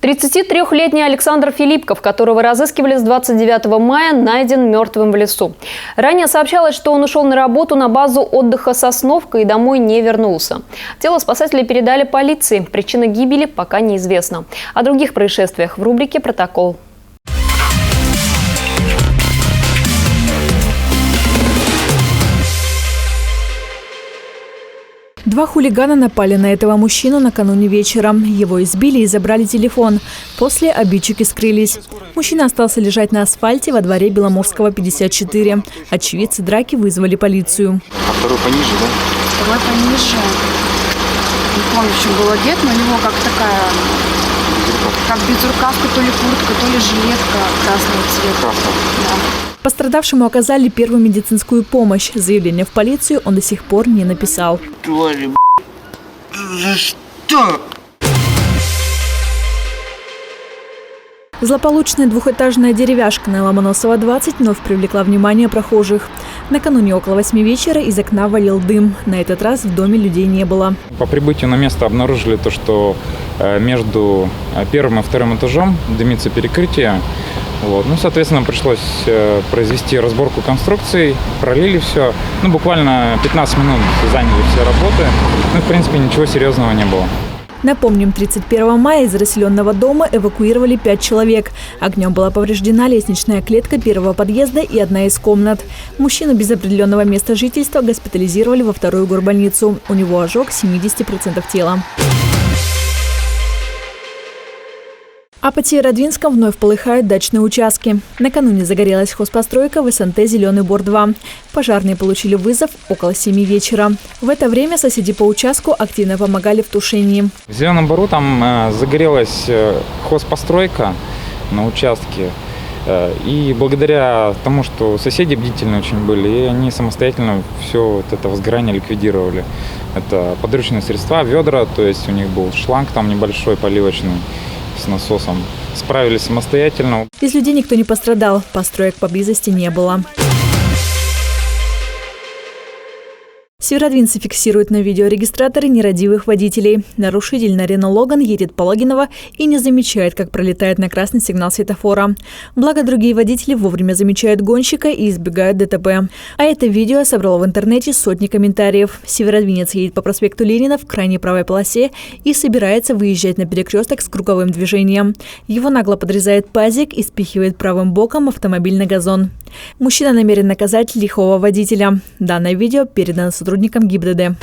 33-летний Александр Филипков, которого разыскивали с 29 мая, найден мертвым в лесу. Ранее сообщалось, что он ушел на работу на базу отдыха «Сосновка» и домой не вернулся. Тело спасатели передали полиции. Причина гибели пока неизвестна. О других происшествиях в рубрике «Протокол». Два хулигана напали на этого мужчину накануне вечером. Его избили и забрали телефон. После обидчики скрылись. Мужчина остался лежать на асфальте во дворе Беломорского, 54. Очевидцы драки вызвали полицию. А второй пониже, да? Второй пониже. Не помню, в чем был одет, но у него как такая, как безрукавка, то ли куртка, то ли жилетка красного цвета. Красного. Да. Пострадавшему оказали первую медицинскую помощь. Заявление в полицию он до сих пор не написал. Твари, за что? Злополучная двухэтажная деревяшка на Ломоносова 20 вновь привлекла внимание прохожих. Накануне около восьми вечера из окна валил дым. На этот раз в доме людей не было. По прибытию на место обнаружили то, что э, между э, первым и вторым этажом дымится перекрытие. Вот. Ну, соответственно, пришлось э, произвести разборку конструкций, пролили все. Ну, буквально 15 минут заняли все работы. Ну, в принципе, ничего серьезного не было. Напомним, 31 мая из расселенного дома эвакуировали пять человек. Огнем была повреждена лестничная клетка первого подъезда и одна из комнат. Мужчину без определенного места жительства госпитализировали во вторую горбольницу. У него ожог 70% тела. А по Северодвинском вновь полыхают дачные участки. Накануне загорелась хозпостройка в СНТ «Зеленый Бор-2». Пожарные получили вызов около 7 вечера. В это время соседи по участку активно помогали в тушении. В Зеленом Бару там э, загорелась э, хозпостройка на участке. Э, И благодаря тому, что соседи бдительны очень были, и они самостоятельно все вот это возгорание ликвидировали. Это подручные средства, ведра, то есть у них был шланг там небольшой поливочный с насосом. Справились самостоятельно. Из людей никто не пострадал, построек поблизости не было. Северодвинцы фиксируют на видеорегистраторы нерадивых водителей. Нарушитель на Рено Логан едет по Логинова и не замечает, как пролетает на красный сигнал светофора. Благо, другие водители вовремя замечают гонщика и избегают ДТП. А это видео собрало в интернете сотни комментариев. Северодвинец едет по проспекту Ленина в крайней правой полосе и собирается выезжать на перекресток с круговым движением. Его нагло подрезает пазик и спихивает правым боком автомобиль на газон. Мужчина намерен наказать лихого водителя. Данное видео передано сотрудникам ГИБДД.